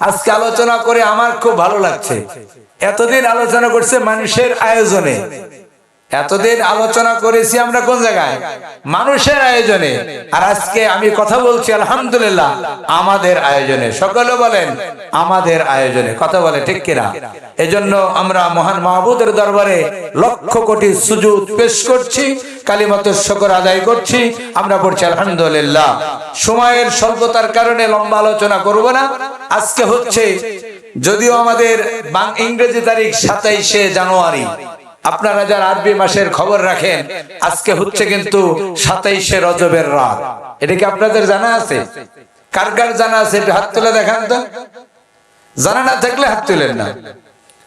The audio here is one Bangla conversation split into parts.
আজকে আলোচনা করে আমার খুব ভালো লাগছে। এতদিন আলোচনা করছে মানুষের আয়োজনে। এতদিন আলোচনা করেছি আমরা কোন জায়গায়? মানুষের আয়োজনে। আর আজকে আমি কথা বলছি, আলহামদুলিল্লাহ, আমাদের আয়োজনে। সকলে বলেন, আমাদের আয়োজনে। কথা বলে, ঠিক কিনা? এজন্য আমরা মহান মাহবুদের দরবারে লক্ষ কোটি সুযোগ পেশ করছি কালিমত শকর আদায় করছি। আমরা পড়ছি, আলহামদুলিল্লাহ। সময়ের স্বল্পতার কারণে লম্বা আলোচনা করব না। আজকে হচ্ছে, যদিও আমাদের ইংরেজি তারিখ সাতাইশে জানুয়ারি আপনারা যারা আরবি মাসের খবর রাখেন, আজকে হচ্ছে কিন্তু সাতাইশে রজবের রাত। এটা কি আপনাদের জানা আছে? কার কার জানা আছে? হাত তুলে দেখান তো। জানা না থাকলে হাত তুলেন না।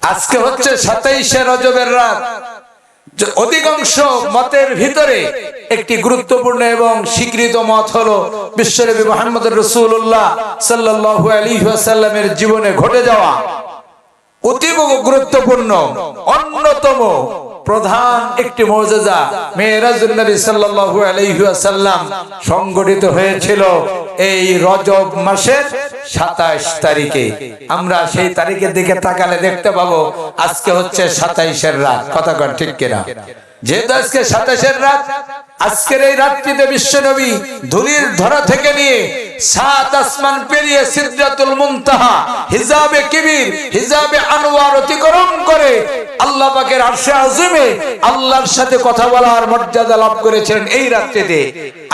আজকে হচ্ছে সাতাইশে রজবের রাত। অধিকাংশ মতের ভিতরে একটি গুরুত্বপূর্ণ এবং স্বীকৃত মত হলো বিশ্বনবী মোহাম্মদ রসুল্লাহ সাল্লাল্লাহু আলাইহি ওয়াসাল্লামের জীবনে ঘটে যাওয়া অতীব গুরুত্বপূর্ণ, অন্যতম প্রধান একটি মর্যাদা মেয়েরাজুল নবী সাল্লাল্লাহু আলাইহি ওয়াসাল্লাম সংগঠিত হয়েছিল এই রজব মাসের 27 তারিখে। আমরা সেই তারিখের দিকে তাকালে দেখতে পাবো, আজকে হচ্ছে 27 এর রাত। কথা ঠিক কিনা? যেহেতু আজকে 27 এর রাত, আজকের এই রাত্রিতে ধুলির ধরা থেকে নিয়ে সাত আসমান পেরিয়ে মুনতাহা, হিজাবে কিবির, হিজাবে আনোয়ার অতিক্রম করে আল্লাহ পাকের আযমে আল্লাহর সাথে কথা বলার মর্যাদা লাভ করেছিলেন এই রাত্রিতে।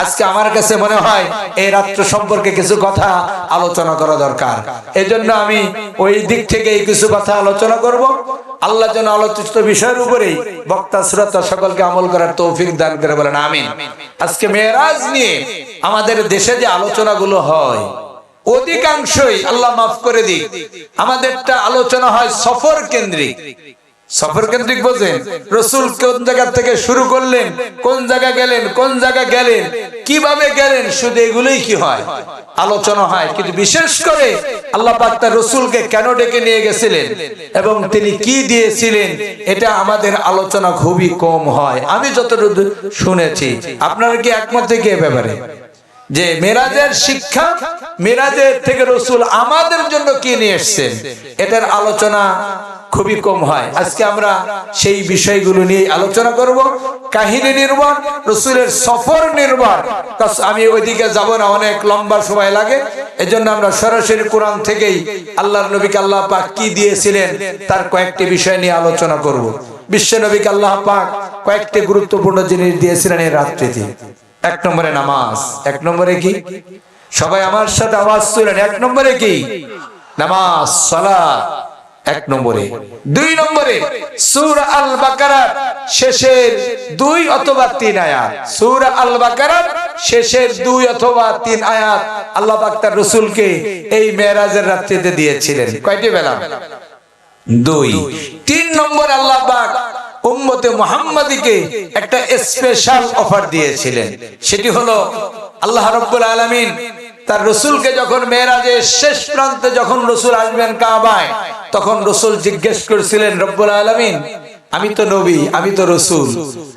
আজকে আমার কাছে মনে হয় এই রাত্র সম্পর্কে কিছু কথা আলোচনা করা দরকার। এজন্য আমি ওই দিক থেকে কিছু কথা আলোচনা করব। আল্লাহ যেন আলোচিত বিষয়ের উপরেই বক্তা শ্রোতা সকলকে আমল করার তৌফিক দান করে বলেন, আমিন। আজকে মেয়েরাজ নিয়ে আমাদের দেশে যে আলোচনাগুলো হয়, অধিকাংশই, আল্লাহ মাফ করে দিই আমাদেরটা আলোচনা হয় সফর কেন্দ্রিক। সফর কেন্দ্রিক বোঝেন, রসুল কোন জায়গা থেকে শুরু করলেন, কোন জায়গা গেলেন, কোন জায়গা গেলেন, কীভাবে গেলেন, শুধু এগুলোই কি হয়? আলোচনা হয়, কিন্তু বিশেষ করে আল্লাহ পাক তার রসুলকে কেন ডেকে নিয়ে গেছিলেন এবং তিনি কি দিয়েছিলেন, এটা আমাদের আলোচনা খুবই কম হয়। আমি যতটুকু শুনেছি, আপনারা কি একমত থেকে ব্যাপারে? যে মেরাজের শিক্ষা মেরাজের থেকে রসুল আমাদের জন্য কি নিয়ে এসছেন, এটার আলোচনা খুবই কম হয়। আজকে আমরা সেই বিষয়গুলো নিয়ে আলোচনা করব। কাহিনী নির্ভর রসুলের সফর নির্ভর আমি ওইদিকে যাব না, অনেক লম্বা সময় লাগে। এজন্য আমরা সরাসরি কোরআন থেকেই আল্লাহর নবীকে আল্লাহ পাক কি দিয়েছিলেন, তার কয়েকটি বিষয় নিয়ে আলোচনা করব। বিশ্ব নবীকে আল্লাহ পাক কয়েকটি গুরুত্বপূর্ণ জিনিস দিয়েছিলেন এই রাত্রিতে। এক নম্বরে নামাজ, এক নম্বরে কি? সবাই আমার সাথে আওয়াজ তুলেন, এক নম্বরে কি? নামাজ, সালাত, এক নম্বরে। দুই নম্বরে, সূরা আল বাকারার শেষের দুই অথবা তিন আয়াত। সূরা আল বাকারার শেষের দুই অথবা তিন আয়াত আল্লাহ পাক তার রাসূলকে এই মেরাজের রাত্রিতে দিয়েছিলেন। কয়টি বেলা? দুই। তিন নম্বর আল্লাহ পাক উম্মতে মুহাম্মাদিকে একটা স্পেশাল অফার দিয়েছিলেন। সেটি হলো, আল্লাহ রাব্বুল আলামিন তার রসুলকে যখন মেয়েরাজের শেষ প্রান্তে যখন রসুল আসবেন কাবায়, তখন রসুল জিজ্ঞেস করেছিলেন, রব্বুল আলামিন, আমি তো নবী, আমি তো রসুল।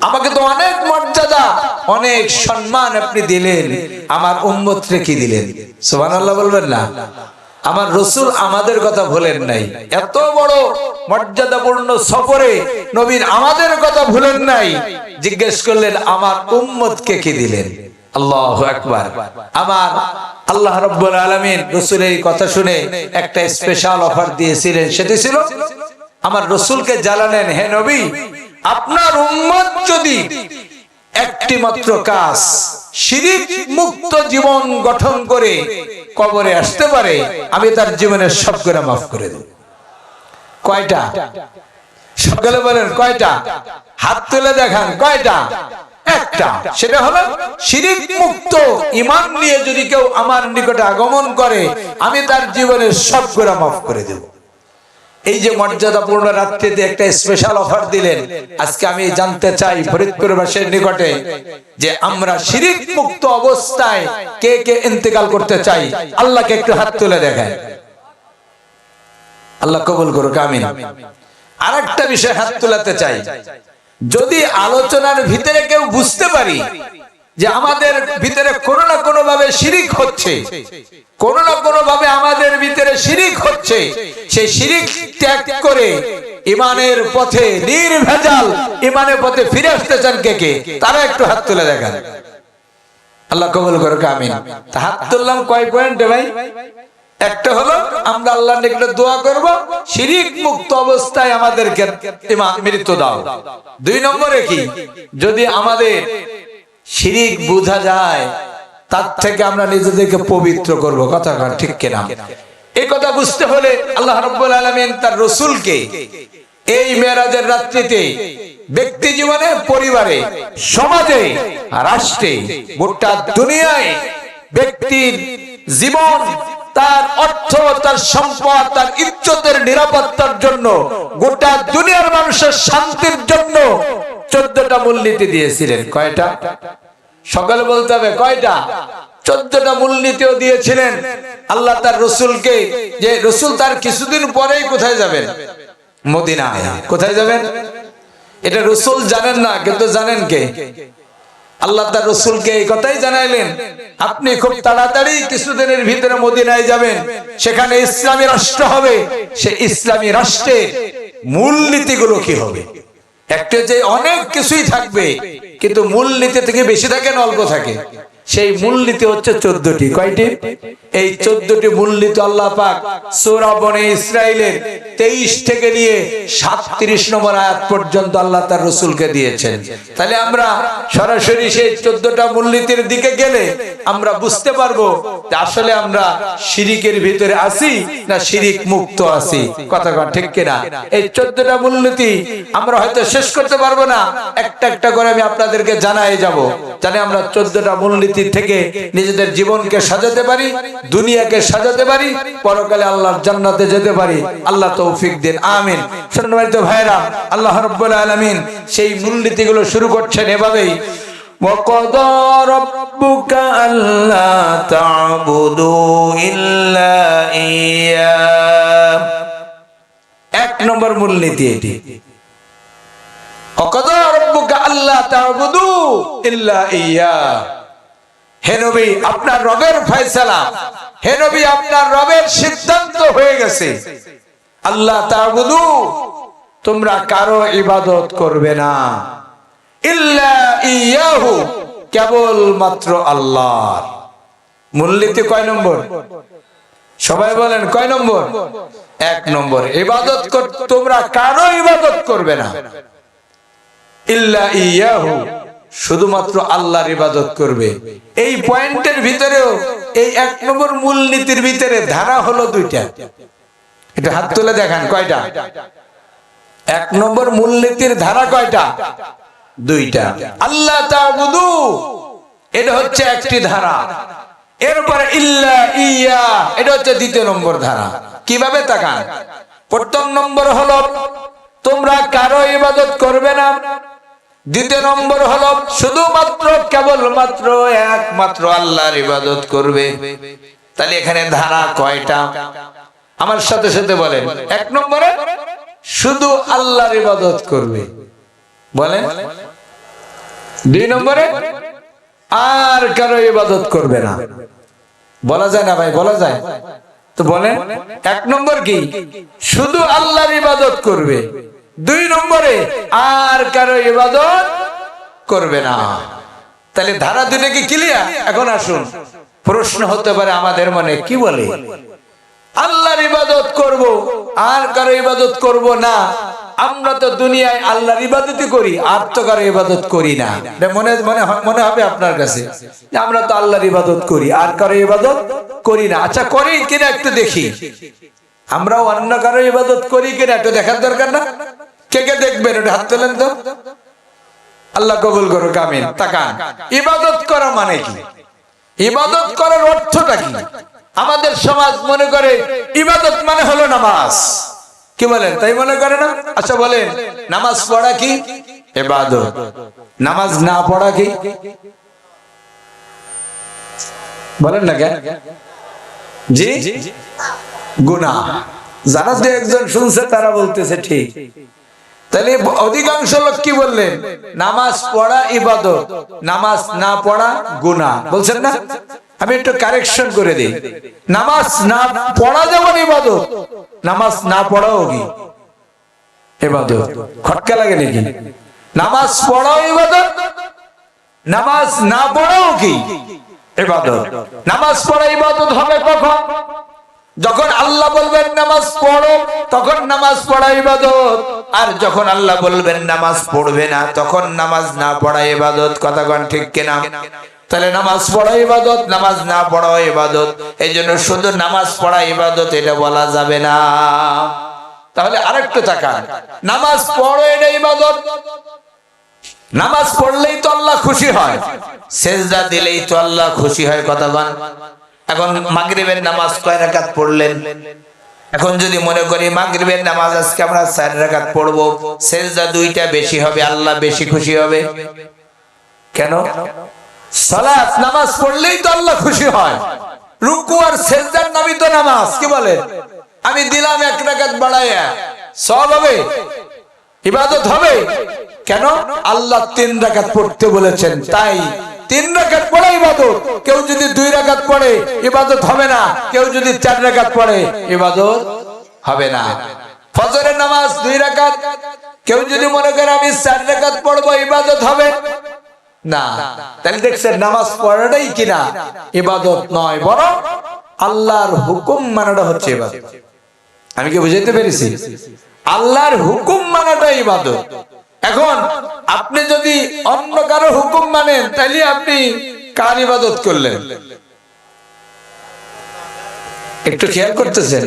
আমাকে তো অনেক মর্যাদা, অনেক সম্মান আপনি দিলেন। আমার উম্মতরে কি দিলেন? সুবহানাল্লাহ বলবেন না। আমার রসুল আমাদের কথা ভুলেন নাই। এত বড় মর্যাদাপূর্ণ সফরে নবীন আমাদের কথা ভুলেন নাই। জিজ্ঞেস করলেন, আমার উম্মতকে কি দিলেন? কথা শুনে একটা স্পেশাল অফার দিয়েছিলেন। সেটি ছিল, আমার রসুলকে জ্বালালেন, হে নবী, আপনার উম্মত যদি একটি মাত্র কাজ শিরিক মুক্ত জীবন গঠন করে কবরে আসতে পারে, আমি তার জীবনের সব করে মাফ করে দেব। কয়টা? সকালে বলেন, কয়টা? হাত তুলে দেখান, কয়টা? একটা। সেটা হলো শিরিক মুক্ত ইমান নিয়ে যদি কেউ আমার নিকটে আগমন করে, আমি তার জীবনের সব করে মাফ করে দেব। এই যে মর্যাদাপূর্ণ রাত্রিতে একটা স্পেশাল অফার দিলেন, আজকে আমি জানতে চাই ফরিদপুরবাসীর নিকটে যে আমরা শিরিক মুক্ত অবস্থায় কে কে ইন্তেকাল করতে চাই? আল্লাহকে একটু হাত তুলে দেখায় আল্লাহ কবুল করুক, আমিন। আর একটা বিষয় হাত তুলাতে চাই। যদি আলোচনার ভিতরে কেউ বুঝতে পারি যে আমাদের ভিতরে কোনো না কোনো ভাবে শিরিক হচ্ছে। কোনো না কোনো ভাবে আমাদের ভিতরে শিরিক হচ্ছে। সেই শিরিক ত্যাগ করে ইমানের পথে নির্ভেজাল, ইমানের পথে ফিরে আসতে চান কে কে? তারা একটু হাত তুলে দেখান। আল্লাহ কবুল করো আমিন। হাত তুললাম কয় পয়েন্টে ভাই? একটা হলো, আমরা আল্লাহ নিকটে দোয়া করব, শিরিক মুক্ত অবস্থায় আমাদেরকে মৃত্যু দাও। দুই নম্বরে কি? যদি আমাদের শিরিক বোঝা যায়, তার থেকে আমরা নিজেদেরকে পবিত্র করব, কথা ঠিক কিনা? এই কথা বুঝতে হলে আল্লাহ রব্বুল আলমিন তার রসুলকে এই মেয়েরাজের রাত্রিতে ব্যক্তি জীবনে, পরিবারে, সমাজে, রাষ্ট্রে, গোটা দুনিয়ায় ব্যক্তির জীবন তার অর্থ, তার সম্পদ, তার ইজ্জতের নিরাপত্তার জন্য, গোটা দুনিয়ার মানুষের শান্তির জন্য চোদ্দটা মূলনীতি দিয়েছিলেন। কয়টা? সকালে বলতে হবে, কয়টা? চোদ্দটা মূলনীতিও দিয়েছিলেন। আল্লাহ তার রসুলকে, যে রসুল তার কিছুদিন পরেই কোথায় যাবেন? মদিনায়। কোথায় যাবেন? এটা রসুল জানেন না, কিন্তু জানেন কে? আল্লাহ তার রসুলকে এই কথাই জানাইলেন, আপনি খুব তাড়াতাড়ি কিছুদিনের ভিতরে মদিনায় যাবেন, সেখানে ইসলামী রাষ্ট্র হবে সে ইসলামী রাষ্ট্রে মূল নীতি মূলনীতিগুলো কি হবে? একটা যে অনেক কিছুই থাকবে, কিন্তু মূল নীতি থেকে বেশি থাকে অল্প থাকে। সেই মূলনীতি হচ্ছে চোদ্দটি। কয়টি? এই চোদ্দটি মূলনীতি আল্লাহ পাক সূরা বনে ইসরাইলের তেইশ থেকে নিয়ে সাতত্রিশ নম্বর আয়াত পর্যন্ত আল্লাহ তার রসুলকে দিয়েছেন। তাহলে আমরা সরাসরি সেই চোদ্দটা মূলনীতির দিকে গেলে আমরা বুঝতে পারব যে আসলে আমরা শিরিকের ভিতরে আছি না শিরিক মুক্ত আছি। কথা ঠিক কিনা? এই চোদ্দটা মূলনীতি আমরা হয়তো শেষ করতে পারব না। একটা একটা করে আমি আপনাদেরকে জানাই যাব। জানে আমরা চোদ্দটা মূলনীতি থেকে নিজেদের জীবনকে সাজাতে পারি দুনিয়াকে সাজাতে পারি পরকালে আল্লাহর জান্নাতে যেতে পারি আল্লাহ তৌফিক দিন আমিন সম্মানিত ভাইরা আল্লাহ রাব্বুল আলামিন সেই মূলনীতিগুলো শুরু করছেন এভাবেই وقضى ربك ألا تعبدوا إلا إياه এক নম্বর মূলনীতি এটি وقضى ربك ألا تعبدوا إلا إياه হে নবী, আপনার রবের ফয়সালা। হে নবী, আপনার রবের সিদ্ধান্ত হয়ে গেছে। আল্লাহ তাবুদু তোমরা কারও ইবাদত করবে না। ইল্লা ইয়াহু কেবল মাত্র আল্লাহর। মূলনীতি কয় নম্বর? সবাই বলেন, কয় নম্বর? এক নম্বর, ইবাদত কর তোমরা কারও ইবাদত করবে না। ইল্লা ইয়াহু শুধুমাত্র আল্লাহর ইবাদত করবে। এই পয়েন্টের ভিতরেও এই এক নম্বর মূলনীতির ভিতরে ধারা হলো দুইটা। এটা হাত তুলে দেখান, কয়টা? এক নম্বর মূলনীতির ধারা কয়টা? দুইটা। আল্লাহ তাবুদু, এটা হচ্ছে একটি ধারা। এরপরে ইল্লা ইয়া, এটা হচ্ছে দ্বিতীয় নম্বর ধারা। কীভাবে তাকান? প্রথম নম্বর হলো, তোমরা কারও ইবাদত করবে না দ্বিতীয় নম্বর হলো শুধুমাত্র, কেবলমাত্র একমাত্র আল্লাহর ইবাদত করবে। তাহলে এখানে ধারা কয়টা? আমার সাথে সাথে বলেন। এক নম্বরে, শুধু আল্লাহর ইবাদত করবে। বলেন। দুই নম্বরে, আর কারও ইবাদত করবে না। বলা যায় না ভাই, বলা যায়। তো বলেন, এক নম্বর কি? শুধু আল্লাহর ইবাদত করবে। দুই নম্বরে আর কারও ইবাদত করবে না। তাহলে ধারা দুটো কি ক্লিয়ার এখন আসুন। প্রশ্ন হতে পারে আমাদের মনে, কি বলে? আল্লাহর ইবাদত করব, আর কারও ইবাদত করব না। আমরা তো দুনিয়ায় আল্লাহর ইবাদতই করি, আর তো কারও ইবাদত করি না। মনে মনে মনে হবে আপনার কাছে আমরা তো আল্লাহর ইবাদত করি, আর কারও ইবাদত করি না। আচ্ছা করি কিনা একটু দেখি। আমরাও অন্য কারও ইবাদত করি কিনা একটু দেখার দরকার না? কে কে দেখবেন? ওটা হাত তোলেন তো। আল্লাহ কবুল করো কামিন তাকান। ইবাদত করা মানে কি? ইবাদত করার অর্থটা কি? আমাদের সমাজ মনে করে ইবাদত মানে হলো নামাজ। কি বলেন? তাই মনে করে না? আচ্ছা বলেন। নামাজ পড়া কি? ইবাদত। নামাজ না পড়া কি? বলেন না কেন? জি? গুনাহ যারা দু একজন শুনছে, তারা বলতেছে ঠিক। তাহলে অধিকাংশ লোক কি বললেন? নামাজ পড়া ইবাদত, নামাজ না পড়া গুনাহ বলছেন না? আমি একটু কারেকশন করে দিই। নামাজ না পড়া যেমন ইবাদত, নামাজ না পড়াও কি? ইবাদত। খটকা লাগে নাকি? নামাজ পড়াও ইবাদত, নামাজ না পড়াও কি? নামাজ পড়া ইবাদত হবে কখন? যখন আল্লাহ বলবেন নামাজ পড়ো, তখন নামাজ পড়া ইবাদত। আর যখন আল্লাহ বলবেন নামাজ পড়বে না, তখন নামাজ না পড়া ইবাদত। কথা কন ঠিক তাহলে নামাজ পড়া ইবাদত, নামাজ না পড়া ইবাদত। এই জন্য শুধু নামাজ পড়া ইবাদত এটা বলা যাবে না। তাহলে আরেকটু তাকান। নামাজ পড়ো এটা ইবাদত। নামাজ পড়লেই তো আল্লাহ খুশি হয়। সেজদা দিলেই তো আল্লাহ খুশি হয়, কথা বল এখন মাগরিবের নামাজ কয় রাকাত পড়লেন? এখন যদি মনে করি মাগরিবের নামাজ আজকে আমরা চার রাকাত পড়ব, সেজদা দুইটা বেশি হবে, আল্লাহ বেশি খুশি হবে। কেন? সালাত, নামাজ পড়লেই তো আল্লাহ খুশি হয়। রুকু আর সেজদার নামই তো নামাজ, কি বলে? আমি দিলাম এক রাকাত বাড়াইয়া। সব হবে? ইবাদত হবে। কেন? আল্লাহ তিন রাকাত পড়তে বলেছেন, তাই তিন রাকাত পড়ে ইবাদত। কেউ যদি দুই রাকাত পড়ে, ইবাদত হবে না। কেউ যদি চার রাকাত পড়ে, ইবাদত হবে না। ফজরের নামাজ দুই রাকাত। কেউ যদি মনে করে আমি চার রাকাত পড়ব, ইবাদত হবে না। তাহলে দেখছেন, নামাজ পড়াটাই কিনা? ইবাদত নয়, বরং আল্লাহর হুকুম মানাটা হচ্ছে ইবাদত। আমি কি বুঝাইতে পেরেছি? আল্লাহর হুকুম মানাটা ইবাদত। এখন আপনি যদি অন্য কারও হুকুম মানেন তাহলে আপনি কার ইবাদত করলেন? একটু খেয়াল করতেছেন?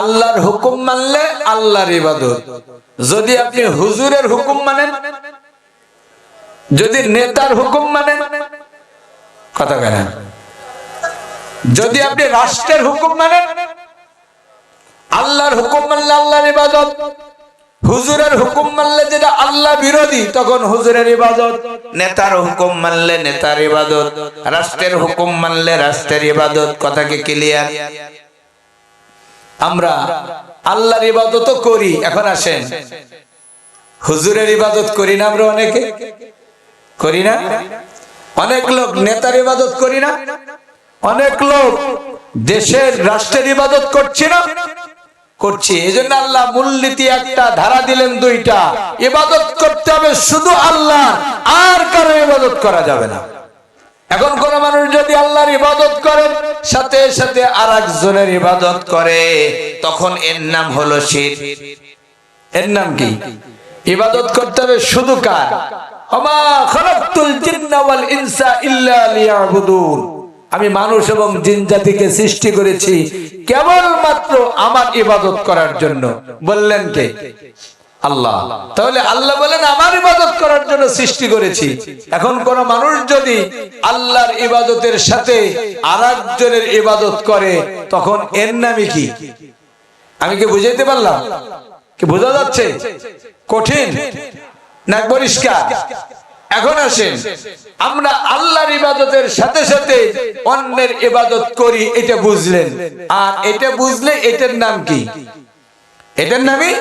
আল্লাহর হুকুম মানলে আল্লাহর ইবাদত। যদি আপনি হুজুরের হুকুম মানেন, যদি নেতার হুকুম মানেন, কথা কেন যদি আপনি রাষ্ট্রের হুকুম মানেন আল্লাহর হুকুম মানলে আল্লাহর ইবাদত, হুজুরের হুকুম মানলে যেটা আল্লাহ বিরোধী, তখন হুজুরের ইবাদত। নেতার হুকুম মানলে নেতার ইবাদত, রাষ্ট্রের হুকুম মানলে রাষ্ট্রের ইবাদত, কথা কি ক্লিয়ার আমরা আল্লাহর ইবাদত করি, এখন আসেন। হুজুরের ইবাদত করি না আমরা অনেকে? করি না? অনেক লোক নেতার ইবাদত করি না? অনেক লোক দেশের, রাষ্ট্রের ইবাদত করছি না? করছি। এই জন্য আল্লাহ মূলনীতি একটা, ধারা দিলেন দুইটা। ইবাদত করতে হবে শুধু আল্লাহ আর কারও ইবাদত করা যাবে না। এখন কোন মানুষ যদি আল্লাহর ইবাদত করেন সাথে সাথে আর একজনের ইবাদত করে, তখন এর নাম হলো শির। এর নাম কি? ইবাদত করতে হবে শুধু কার? আমা খালাকতুল জিন্না ওয়াল ইনসা ইল্লা লিয়াবুদুন। আমি মানুষ এবং জিন জাতিকে সৃষ্টি করেছি কেবলমাত্র আমার ইবাদত করার জন্য। বললেন কে? আল্লাহ। তাহলে আল্লাহ বলেন, আমার ইবাদত করার জন্য সৃষ্টি করেছি। এখন কোন মানুষ যদি আল্লাহর ইবাদতের সাথে আর একজনের ইবাদত করে, তখন এর নামই কি? আমি কি বুঝাইতে পারলাম? কি বোঝা যাচ্ছে? কঠিন? না পরিষ্কার? এখন আসেন। আমরা আল্লাহর ইবাদতের সাথে সাথে অন্যের ইবাদত করি এটা বুঝলেন। আর এটা বুঝলে এটার নাম কি? এটার নামই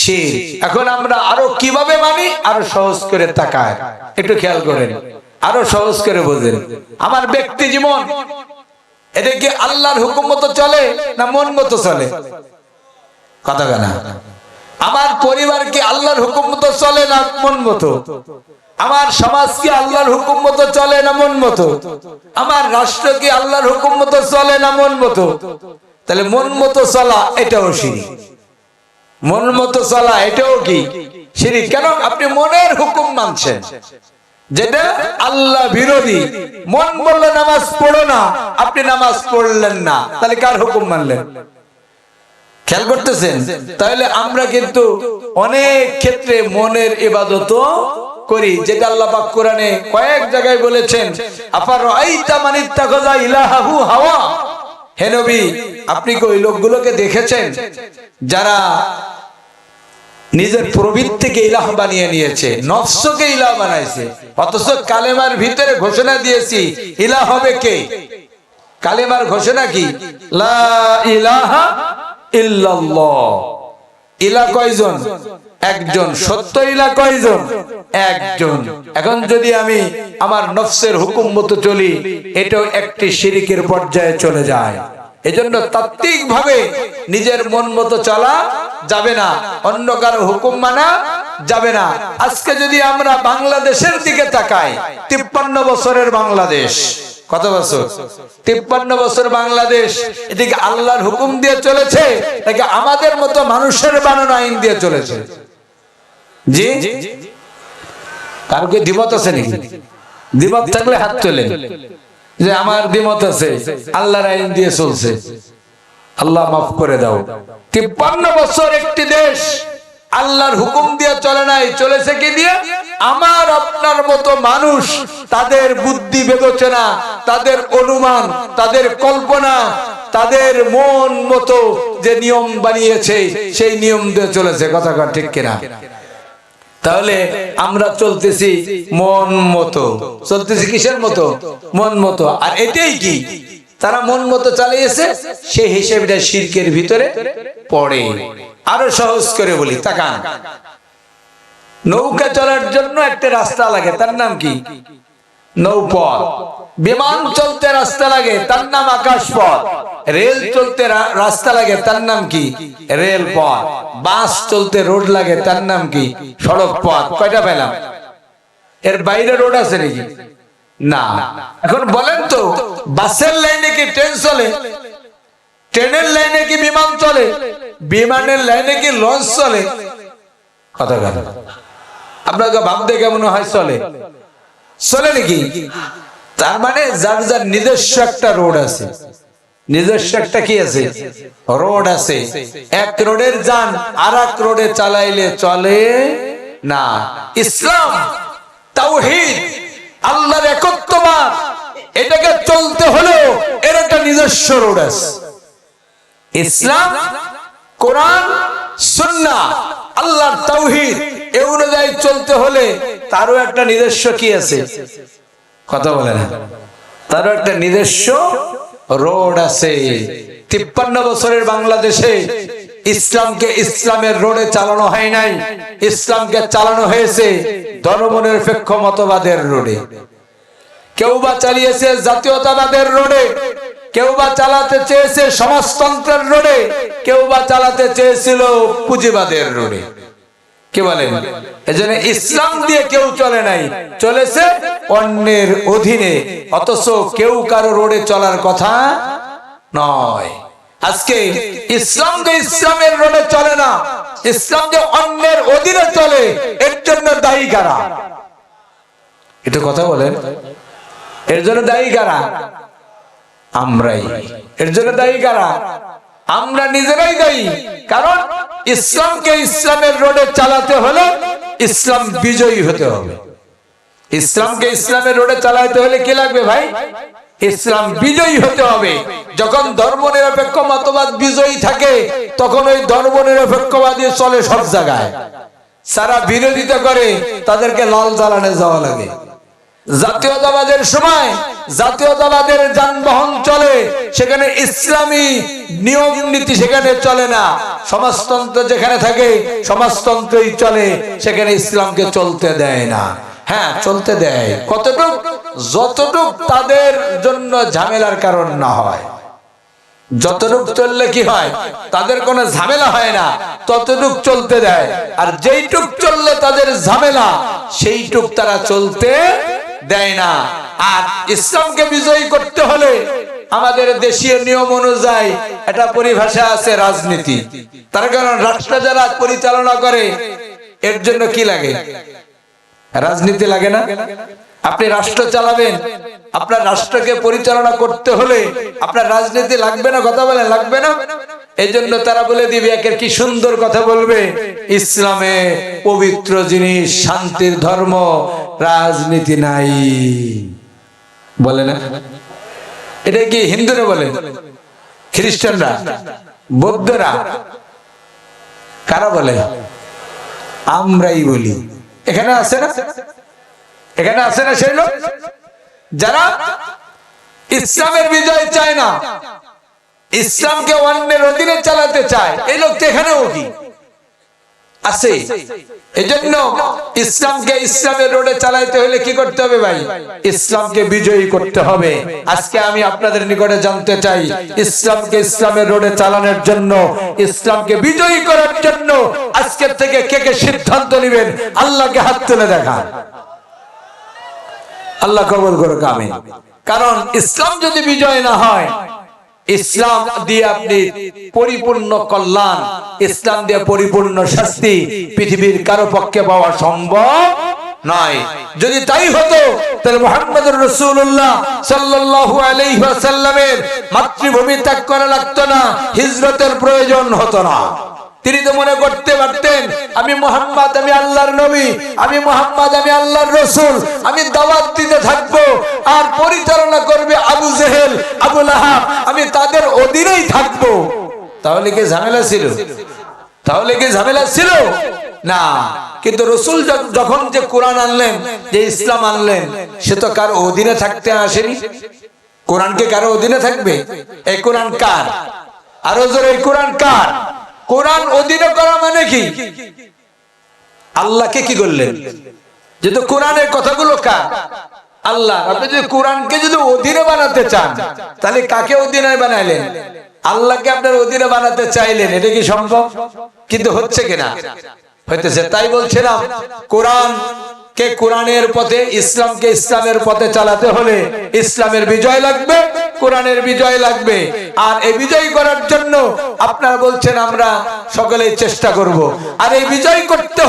শির। এখন আমরা আরও কীভাবে মানি? আরও সহজ করে তাকায়। একটু খেয়াল করেন। আরও সহজ করে বোঝেন। আমার ব্যক্তি জীবন এটা কি আল্লাহর হুকুম মতো চলে না মন মতো চলে? কথা কেনা আমার পরিবার কি আল্লাহর হুকুম মতো চলে না মন মতো? আমার সমাজ কি আল্লাহর হুকুম মতো চলে না মন মতো? আমার রাষ্ট্র কি আল্লাহর হুকুম মতো চলে না মন মতো? তাহলে মন মতো চলা এটাও সিঁড়ি মন মতো চলা এটাও কি সিঁড়ি কেন? আপনি মনের হুকুম মানছেন। যেটা আল্লাহ বিরোধী। মন বললে নামাজ পড়ো না, আপনি নামাজ পড়লেন না। তাহলে কার হুকুম মানলেন? খেয়াল করতেছেন? তাহলে আমরা কিন্তু অনেক ক্ষেত্রে মনের ইবাদত করি, যেটা আল্লাহ পাক কোরআনে কয়েক জায়গায় বলেছেন আফার আইতা মানিত্তা গজা ইলাহু হাওয়া? হে নবী, আপনি কি ওই লোকগুলোকে দেখেছেন? যারা নিজের প্রবৃত্তিকে ইলাহ বানিয়ে নিয়েছে, নফসকে ইলাহ বানাইছে, অথচ কালেমার ভিতরে ঘোষণা দিয়েছি, ইলাহ হবে কে? কালেমার ঘোষণা কি? লা ইলাহা ইল্লাল্লাহ। ইলা কয়জন? একজন। সত্য ইলা কয়জন? একজন। এখন যদি আমি আমার নফসের হুকুম মতো চলি, এটাও একটি শিরিকের পর্যায়ে চলে যায়। এজন্য তাত্ত্বিক ভাবে নিজের মন মতো চলা যাবে না, অন্য কারও হুকুম মানা যাবে না। আজকে যদি আমরা বাংলাদেশের দিকে তাকাই, তিপ্পান্ন বছরের বাংলাদেশ, কত বছর? তিপ্পান্ন বছর বাংলাদেশ, এদিকে আল্লাহর হুকুম দিয়ে চলেছে, নাকি আমাদের মতো মানুষের বানানো আইন দিয়ে চলেছে? জি? কারোকে দ্বিমত আছে নাকি? দ্বিমত থাকলে হাত তোলেন। যে আমার দ্বিমত আছে, আল্লাহর আইন দিয়ে চলছে। আল্লাহ মাফ করে দাও। তিপ্পান্ন বছর একটি দেশ আল্লাহর হুকুম দিয়ে চলে নাই, চলেছে কি দিয়ে? আমার, আপনার মতো মানুষ, তাদের বুদ্ধি বিবেচনা, তাদের অনুমান, তাদের কল্পনা, তাদের মন মতো যে নিয়ম বানিয়েছে, সেই নিয়ম দিয়ে চলেছে। কথা ঠিক কিনা? তাহলে আমরা চলতেছি মন মতো। চলতেছি কিসের মতো? মন মতো। আর এটাই কি? তারা মন মতো চালিয়েছে সেই হিসেবটা শিরকের ভিতরে পড়ে। আরও সহজ করে বলি, তাকান। নৌকা চলার জন্য একটা রাস্তা লাগে, তার নাম কি? নৌপথ। বিমান চলতে রাস্তা লাগে, তার নাম আকাশ পথ রেল চলতে রাস্তা লাগে, তার নাম কি? রেল পথ বাস চলতে রোড লাগে, তার নাম কি? সড়ক পথ কয়টা পেলাম এর বাইরে রোড আছে নাকি? না। এখন বলেন তো, বাসের লাইনে কি ট্রেন চলে? ট্রেনের লাইনে কি বিমান চলে? বিমানের লাইনে কি লঞ্চ চলে? কথা কথা আপনাকে ভাবতে কেমন হয় চলে? চলে নাকি? তার মানে যার যার নিজস্ব একটা রোড আছে। নিজস্ব একটা কি আছে? রোড আছে। এক রোডের যান আর এক রোডে চালাইলে চলে না। ইসলাম, তাওহীদ, আল্লাহর একত্ববাদ, এটাকে চলতে হলেও এর একটা নিজস্ব রোড আছে। ইসলাম, কোরআন, সুন্নাহ, আল্লাহর তাওহীদ, এ অনুযায়ী চলতে হলে তারও একটা নিজস্ব কি আছে? কথা বলে না। তারও একটা নিজস্ব রোড আছে। তিপ্পান্ন বছরের বাংলাদেশে ইসলামকে ইসলামের রোডে চালানো হয় নাই। ইসলামকে চালানো হয়েছে ধর্মনিরপেক্ষ মতবাদের রোডে। কেউ বা চালিয়েছে জাতীয়তাবাদের রোডে। কেউ বা চালাতে চেয়েছে সমাজতন্ত্রের রোডে। কেউ বা চালাতে চেয়েছিল পুঁজিবাদের রোডে। কি বলেন? এজন্য ইসলাম দিয়ে কেউ চলে নাই, চলেছে অন্যের অধীনে, অথচ কেউ কারও রোডে চলার কথা নয়। আজকে ইসলাম যে ইসলামের রোডে চলে না, ইসলাম যে অন্যের অধীনে চলে, এর জন্য দায়ী কারা? এটা কথা বলেন। এর জন্য দায়ী কারা? আমরাই। এর জন্য দায়ী কারা? আমরা নিজেরাই দায়ী। কারণ ইসলামকে ইসলামের রোডে চালাতে হলে ইসলাম বিজয়ী হতে হবে। ইসলামকে ইসলামের রোডে চালাতে হলে কি লাগবে ভাই? ইসলাম বিজয়ী হতে হবে। যখন ধর্ম নিরপেক্ষ মতবাদ বিজয়ী থাকে, তখন ওই ধর্ম নিরপেক্ষবাদী চলে সব জায়গায়। সারা বিরোধিতা করে তাদেরকে লাল জ্বালানে যাওয়া লাগে। জাতীয়তাবাদের সময় জাতীয়তাবাদের যানবাহন চলে, সেখানে ইসলামী নিয়ম নীতি সেখানে চলে না। সমাজতন্ত্র যেখানে থাকে, সমাজতন্ত্রই চলে, সেখানে ইসলামকে চলতে দেয় না। হ্যাঁ চলতে দেয়। কতটুক? যতটুক তাদের জন্য ঝামেলার কারণ না হয়। যতটুক চললে কি হয়? তাদের কোনো ঝামেলা হয় না। ততটুক চলতে দেয়। আর যেইটুক চললে তাদের ঝামেলা, সেইটুক তারা চলতে দেয় না। আর ইসলামকে বিজয়ী করতে হলে আমাদের দেশীয় নিয়ম অনুযায়ী একটা পরিভাষা আছে রাজনীতি। তার কারণ রাষ্ট্র যারা পরিচালনা করে, এর জন্য কি লাগে? রাজনীতি লাগে না? আপনি রাষ্ট্র চালাবেন। আপনার রাষ্ট্রকে পরিচালনা করতে হলে আপনার রাজনীতি লাগবে না? কথা বলে লাগবে না? এই জন্য তারা বলে দিবে, একের কি সুন্দর কথা বলবে? ইসলামে পবিত্র জিনিস, শান্তির ধর্ম রাজনীতি নাই। বলে না? এটা কি হিন্দুরা বলে? খ্রিস্টানরা? বৌদ্ধরা? কারা বলে? আমরাই বলি। এখানে আছে না? এখানে আছে না সেই লোক? যারা ইসলামের বিজয় চায় না, ইসলামকে অন্যের অধীনে চালাতে চায়, এই লোক তো এখানেও কি? আছে। এজন্য ইসলামকে ইসলামের রোডে চালাইতে হলে কি করতে হবে ভাই? ইসলামকে বিজয়ী করতে হবে। আজকে আমি আপনাদের নিকটে জানতে চাই, ইসলামকে ইসলামের রোডে চালানোর জন্য, ইসলামকে বিজয়ী করার জন্য আজকের থেকে কে কে সিদ্ধান্ত নেবেন? আল্লাহকে হাত তুলে দেখা আল্লাহ কবল করুক আমি কারণ ইসলাম যদি বিজয় না হয় ইসলাম দিয়ে আপনি পরিপূর্ণ কল্যাণ, ইসলাম দিয়ে পরিপূর্ণ শাস্তি পৃথিবীর কারও পক্ষে পাওয়া সম্ভব নয়। যদি তাই হতো মাতৃভূমি ত্যাগ করা লাগতো না, হিজরতের প্রয়োজন হতো না। তিনি তো মনে করতে পারতেন, আমি মোহাম্মদ, আমি আল্লাহর নবী, আমি মোহাম্মদ, আমি আল্লাহর রসুল, আমি দাওয়াত দিতে থাকব, আর পরিচালনা করবে আবু জেহেল, আবু লাহাব, আমি তাদের অধীনেই থাকব। তাহলে কি ঝামেলা ছিল? তাহলে কি ঝামেলা ছিল? না, কিন্তু রসুল যখন যে কোরআন আনলেন, যে ইসলাম আনলেন, সে তো কারও অধীনে থাকতে আসেনি? কোরআনকে কারও অধীনে থাকবে? এই কোরআন কার? আরও জোরে, এই কোরআন কার? কোরআন অধীনে করা মানে কি? আল্লাহকে কি করলেন? যেহেতু কোরআনের কথাগুলো কা আল্লাহ। আপনি যদি কোরআনকে যদি অধীনে বানাতে চান, তাহলে কাকে অধীনে বানাইলেন? আল্লাহকে আপনার অধীনে বানাতে চাইলেন। এটা কি সম্ভব? কিন্তু হচ্ছে কিনা? হইতেছে। তাই বলছিলাম, কোরআন কে কোরআনের পথে, ইসলামকে ইসলামের পথে চালাতে হলে ইসলামের বিজয় লাগবে, কোরআনের বিজয় লাগবে। আর এই বিজয় করার জন্য আপনারা বলছেন, আমরা সকলেই চেষ্টা করব। আর এই বিজয় করতে